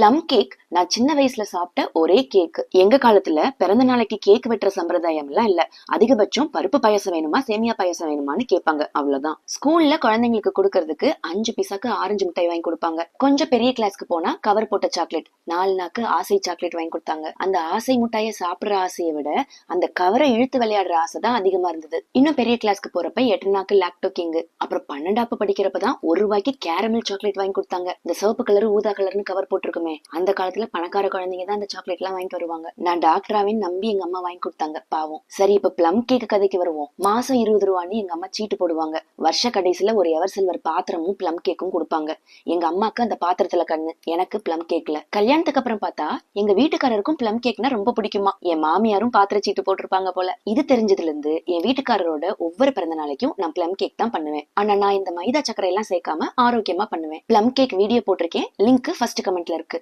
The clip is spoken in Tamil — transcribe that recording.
ப்ளம் கேக் நான் சின்ன வயசுல சாப்பிட்ட ஒரே கேக் எங்க காலத்துல பிறந்த நாளைக்கு கேக் வெட்டுற சம்பிரதாயம் எல்லாம் இல்ல. அதிகபட்சம் பருப்பு பாயசம் வேணுமா சேமியா பாயசம் வேணுமான்னு கேட்பாங்க. அவ்வளவுதான். ஸ்கூல்ல குழந்தைங்களுக்கு கொடுக்கறதுக்கு அஞ்சு பைசாக்கு ஆரஞ்சு மிட்டாய் வாங்கி கொடுப்பாங்க. கொஞ்சம் பெரிய கிளாஸ்க்கு போனா கவர் போட்ட சாக்லேட் நாலு நாக்கு ஆசை சாக்லேட் வாங்கி கொடுத்தாங்க. அந்த ஆசை மிட்டாயை சாப்பிடுற ஆசையை விட அந்த கவரை இழுத்து விளையாடுற ஆசை தான் அதிகமா இருந்தது. இன்னும் பெரிய கிளாஸ்க்கு போறப்ப எட்டு நாக்கு லாக்டோ கிங் அப்புறம் பன்னெண்டாப்பு படிக்கிறப்ப தான் ஒரு ரூபாய்க்கு கேரமல் சாக்லேட் வாங்கி கொடுத்தாங்க. இந்த சிவப்பு கலர் ஊதா கலர்னு கவர் போட்டிருக்குமே அந்த காலத்துல பணக்கார குழந்தைங்க தான் அந்த சாக்லேட் எல்லாம் வாங்கிட்டு வருவாங்க. நான் டாக்டராவின் நம்பி எங்க அம்மா வாங்கி கொடுத்தாங்க பாவம். சரி இப்ப பிளம் கேக் கதைக்கு வருவோம். மாசம் இருபது ரூபான்னு எங்க அம்மா சீட்டு போடுவாங்க. வருஷ கடைசியில ஒரு எவர் சில்வர் பாத்திரமும் பிளம் கேக்கும் கொடுப்பாங்க. எங்க அம்மாக்கு அந்த பாத்திரத்துல கண்ணு எனக்கு பிளம் கேக்ல கல்யாணத்துக்கு அப்புறம் பார்த்தா எங்க வீட்டுக்காரருக்கும் பிளம் கேக்னா ரொம்ப பிடிக்குமா? என் மாமியாரும் பாத்திர சீட்டு போட்டிருப்பாங்க போல. இது தெரிஞ்சதுல இருந்து என் வீட்டுக்காரரோட ஒவ்வொரு பிறந்த நாளைக்கும் நான் பிளம் கேக் தான் பண்ணுவேன். ஆனா நான் இந்த மைதா சக்கரை எல்லாம் சேர்க்காம ஆரோக்கியமா பண்ணுவேன். பிளம் கேக் வீடியோ போட்டிருக்கேன். லிங்க் ஃபர்ஸ்ட் கமெண்ட்ல இருக்கு.